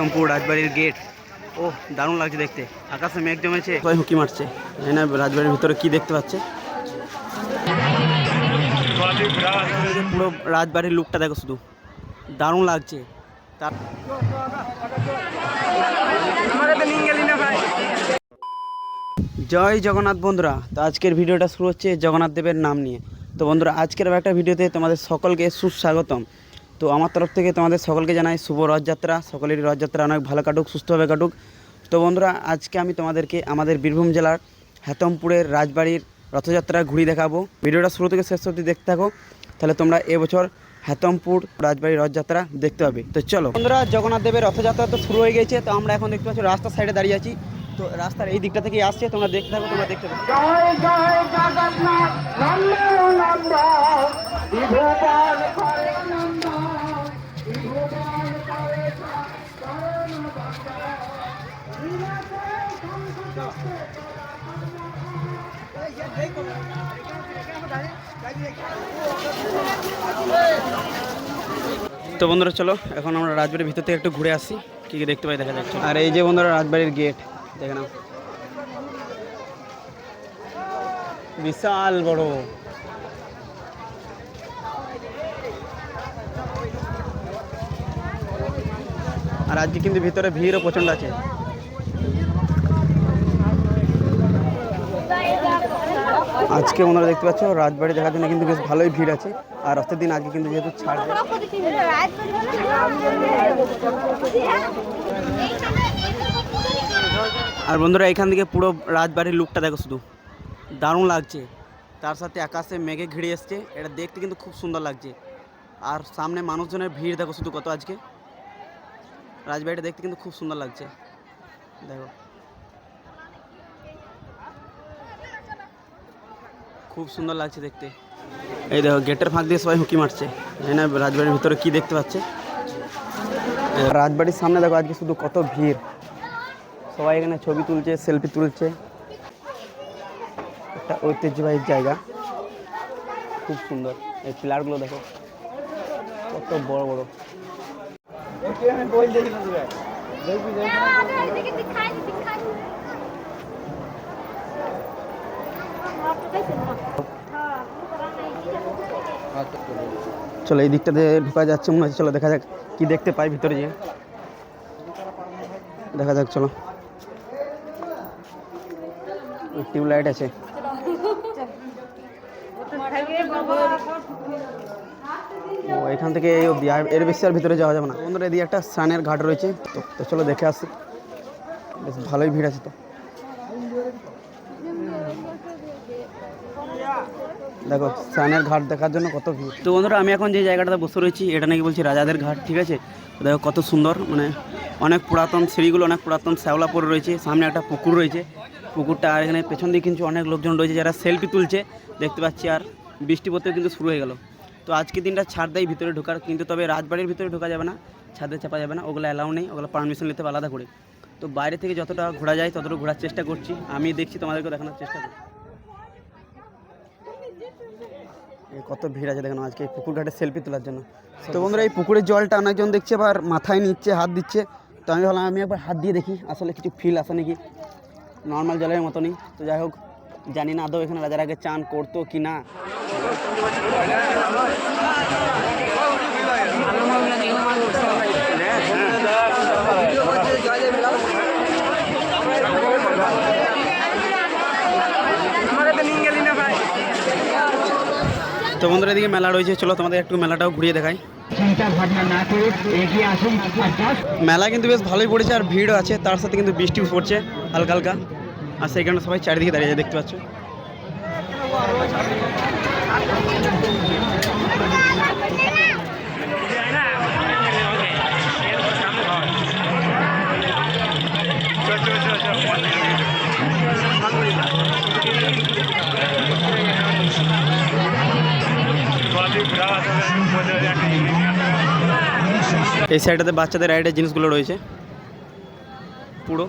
হেতমপুর রাজবাড়ির গেট ও দারুণ লাগছে দেখতে। আকাশে মেঘ জমেছে। সবাই হুকি মারছে? জানি না, রাজবাড়ির ভিতরে কি দেখতে পাচ্ছে। পুরো রাজবাড়ির লুকটা দেখো শুধু। দারুণ লাগছে। তার জয় জগন্নাথ বন্ধুরা। তো আজকের ভিডিওটা শুরু হচ্ছে জগন্নাথ দেবের নাম নিয়ে। তো বন্ধুরা, আজকের একটা ভিডিওতে তোমাদের সকলকে সুস্বাগতম। তো আমার তরফ থেকে তোমাদের সকলকে জানাই শুভ রথযাত্রা। সকলেরই রথযাত্রা অনেক ভালো কাটুক সুস্থভাবে কাটুক। তো বন্ধুরা, আজকে আমি তোমাদেরকে আমাদের বীরভূম জেলার হেতমপুরের রাজবাড়ির রথযাত্রা ঘুরি দেখাবো। ভিডিওটা শুরু থেকে শেষ অবধি দেখতে থাকো। তাহলে তোমরা এবছর হেতমপুর রাজবাড়ির রথযাত্রা দেখতে পাবে। তো চলো। বন্ধুরা, জগন্নাথ দেবের রথযাত্রা তো শুরু হয়ে গেছে। তো আমরা এখন দেখতে পাচ্ছি রাস্তার সাইডে দাঁড়িয়ে আছি। তো রাস্তার এই দিকটা থেকে আসছে। তোমরা দেখতে থাকো, তোমরা দেখতে পাবে তো বন্ধুরা, চলো, এখন আমরা রাজবাড়ির ভিতর থেকে একটু ঘুরে আসি। কি কি দেখতে পাই দেখা যাচ্ছে আর এই যে বন্ধুরা, রাজবাড়ির গেট, দেখে নাও। বিশাল বড়। আর আজকে কিন্তু ভিতরে ভিড়ও প্রচণ্ড আছে। আজকে ওনারা দেখতে পাচ্ছ, রাজবাড়ি দেখার জন্য কিন্তু বেশ ভালোই ভিড় আছে। আর রথের দিন আজকে কিন্তু যেহেতু ছাড় দেয়। আর বন্ধুরা, এখান থেকে পুরো রাজবাড়ির লুকটা দেখো শুধু। দারুণ লাগছে। তার সাথে আকাশে মেঘে ঘিরে এসছে। এটা দেখতে কিন্তু খুব সুন্দর লাগছে। আর সামনে মানুষজনের ভিড় দেখো শুধু কত আজকে। রাজবাড়িটা দেখতে কিন্তু খুব সুন্দর লাগছে। দেখো। খুব সুন্দর লাগছে দেখতে। এই দেখো গেটের ফাঁক দিয়ে সবাই হুকি মারছে। জানি না রাজবাড়ির ভিতরে কি দেখতে পাচ্ছে? রাজবাড়ির সামনে দেখো আজকে শুধু কত ভিড়। সবাই এখানে ছবি তুলছে সেলফি তুলছে। একটা ঐতিহ্যবাহী জায়গা। খুব সুন্দর। এই পিলারগুলো দেখো কত বড় বড়। চলো, এই দিকটাতে ঢোকা যাচ্ছে, মনে হচ্ছে চলো দেখা যাক কি দেখতে পাই ভিতরে গিয়ে। দেখা যাক, চলো। টিউবলাইট আছে। ও, এখান থেকে এই আর এর বেশি আর ভিতরে যাওয়া যাবে না। বন্ধুরা, এদিকে একটা স্নানের ঘাট রয়েছে। তো তো চলো, দেখে আসি। বেশ ভালোই ভিড় আছে তো। দেখো, স্নানের ঘাট দেখার জন্য কত ভিড়। তো বন্ধুরা, আমি এখন যে জায়গাটাতে বসে রয়েছি, এটা নাকি বলছি রাজাদের ঘাট, ঠিক আছে? দেখো, কত সুন্দর মানে অনেক পুরাতন সিঁড়িগুলো, অনেক পুরাতন শ্যাওলা পড়ে রয়েছে, সামনে একটা পুকুর রয়েছে। পুকুরটা আর এখানে পেছন দিকে কিন্তু অনেক লোকজন রয়েছে যারা সেলফি তুলছে, দেখতে পাচ্ছি, আর বৃষ্টি পড়তেও কিন্তু শুরু হয়ে গেল। তো আজকের দিনটা ছাড় দেয় ভিতরে ঢোকার, কিন্তু তবে রাজবাড়ির ভিতরে ঢোকা যাবে না, ছাদে চাপা যাবে না, ওগুলো অ্যালাউ নেই, ওগুলো পারমিশন নিতে হবে আলাদা করে। তো বাইরে থেকে যতটা ঘোরা যায় ততটা ঘোরার চেষ্টা করছি আমি দেখছি তোমাদেরকে দেখানোর চেষ্টা করছি এই কত ভিড় আছে দেখেন, আজকে এই পুকুর ঘাটে সেলফি তোলার জন্য। তো বন্ধুরা, এই পুকুরের জলটা অনেকজন দেখছে আবার মাথায় নিচ্ছে, হাত দিচ্ছে। তো আমি ভাবলাম, আমি একবার হাত দিয়ে দেখি, আসলে কিছু ফিল আসে নাকি? নর্মাল জলের মতনই। তো যাই হোক, জানি না আদৌ এখানে রাজার আগে চান করতো কি না তো বন্ধুরা এদিকে মেলা রয়েছে। চলো তোমাদের একটু মেলাটাও ঘুরিয়ে দেখাই। মেলা কিন্তু বেশ ভালোই পড়েছে আর ভিড়ও আছে তার সাথে কিন্তু বৃষ্টিও পড়ছে হালকা হালকা। আর সেই কারণে সবাই চারিদিকে দাঁড়িয়ে আছে দেখতে পাচ্ছ? এই সাইডটাতে বাচ্চাদের রাইডের জিনিসগুলো রয়েছে। পুরো।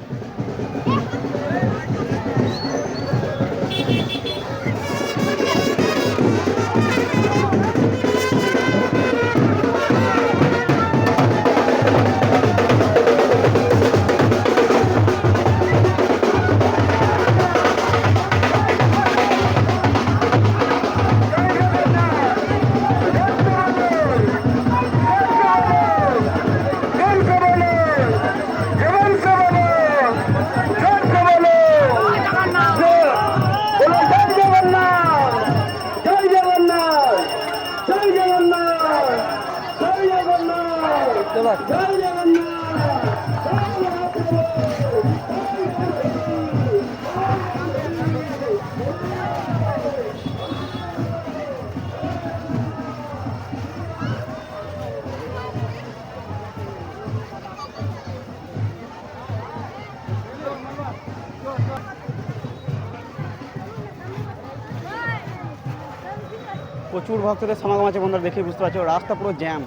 প্রচুর ভক্তদের সমাগম আছে বন্ধুরা দেখে বুঝতে পারছ রাস্তা পুরো জ্যাম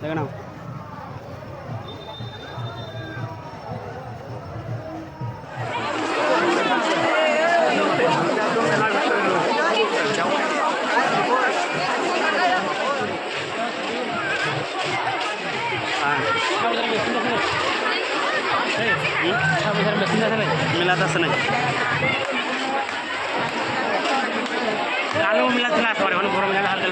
দেখে নাও মেলাতে আসে নাই আলু মিলাতে না পারে অনেক বড় মিলাতে হালকা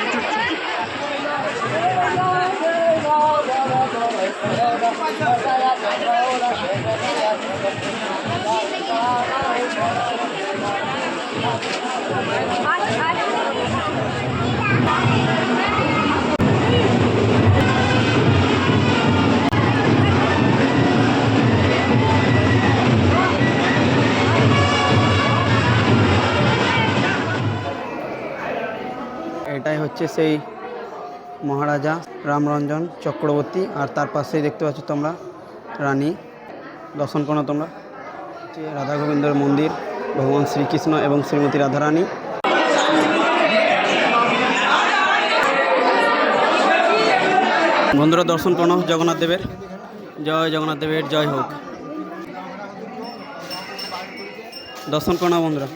Thank you. হচ্ছে সেই মহারাজা রামরঞ্জন চক্রবর্তী, আর তার পাশেই দেখতে পাচ্ছ তোমরা রানী দর্শন করো তোমরা। হচ্ছে রাধা গোবিন্দর মন্দির, ভগবান শ্রীকৃষ্ণ এবং শ্রীমতী রাধারানী বন্ধুরা, দর্শন করো জগন্নাথ দেবের। জয় জগন্নাথ দেবের, জয় হোক। দর্শন করো বন্ধুরা।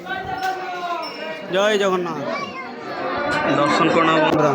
জয় জগন্নাথ। দর্শন করো না বন্ধুরা